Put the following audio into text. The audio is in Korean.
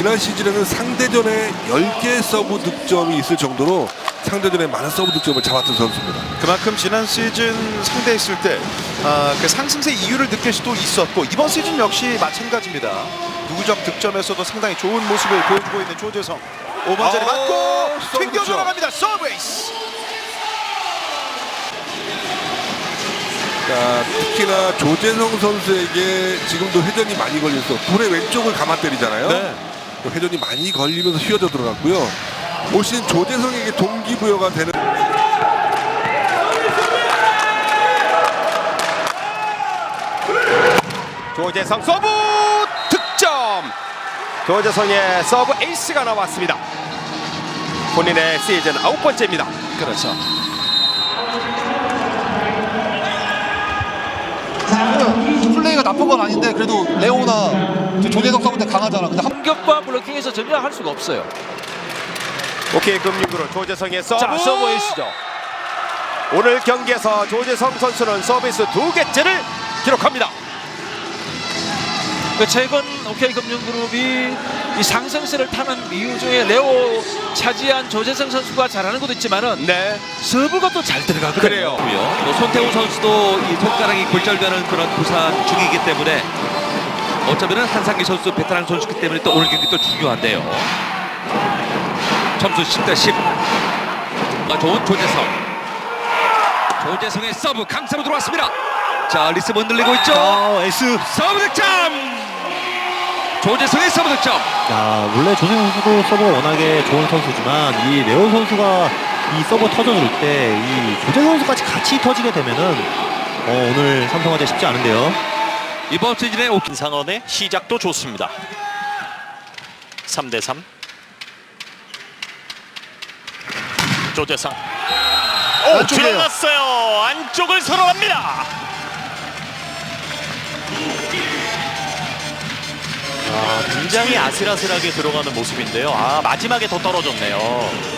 지난 시즌에는 상대전에 10개 서브 득점이 있을 정도로 상대전에 많은 서브 득점을 잡았던 선수입니다. 그만큼 지난 시즌 상대했을 때 아, 그 상승세 이유를 느낄 수도 있었고 이번 시즌 역시 마찬가지입니다. 누구적 득점에서도 상당히 좋은 모습을 보여주고 있는 조재성. 5번 자리 아, 맞고 튕겨. 들어갑니다. 서브웨이스. 자, 특히나 조재성 선수에게 지금도 회전이 많이 걸려서 불의 왼쪽을 감아 때리잖아요. 네. 그 회전이 많이 걸리면서 휘어져 들어갔고요. 올 시즌 조재성에게 동기부여가 되는 조재성 서브 득점. 조재성의 서브 에이스가 나왔습니다. 본인의 시즌 아홉 번째입니다. 그렇죠. 플레이가 나쁜 건 아닌데 그래도 레오나 저 조재석 선수한테 강하잖아. 근데 한 공격과 블로킹에서 전혀 할 수가 없어요. 오케이 금융그룹 조재성의 서브. 자, 서브 에이스죠. 오늘 경기에서 조재성 선수는 서비스 두 개째를 기록합니다. 그 최근 OK 금융그룹이 이 상승세를 타는 이유 중에 레오 차지한 조재성 선수가 잘하는 것도 있지만은 네. 서브가 또 잘 들어가거든요. 그래요. 또 손태우 선수도 이 손가락이 골절되는 그런 부상 중이기 때문에 어쩌면은 한상기 선수 베테랑 선수기 때문에 또 오늘 경기 또 중요한데요. 점수 10대 10. 아, 좋은 조재성. 조재성의 서브 강사로 들어왔습니다. 자 리스브 흔들리고 있죠. S. 서브 득점. 조재성의 서브 득점. 야, 원래 조세호 선수도 서버가 워낙에 좋은 선수지만 이 레오 선수가 이 서버 터져줄 때 이 조재 선수까지 같이 터지게 되면은 어, 오늘 삼성화재 쉽지 않은데요. 이번 시즌에 오 김상원의 시작도 좋습니다. 3 대 3. 조재상. 오, 안쪽이에요. 들어갔어요. 안쪽을 선언합니다. 굉장히 아슬아슬하게 들어가는 모습인데요. 아, 마지막에 더 떨어졌네요.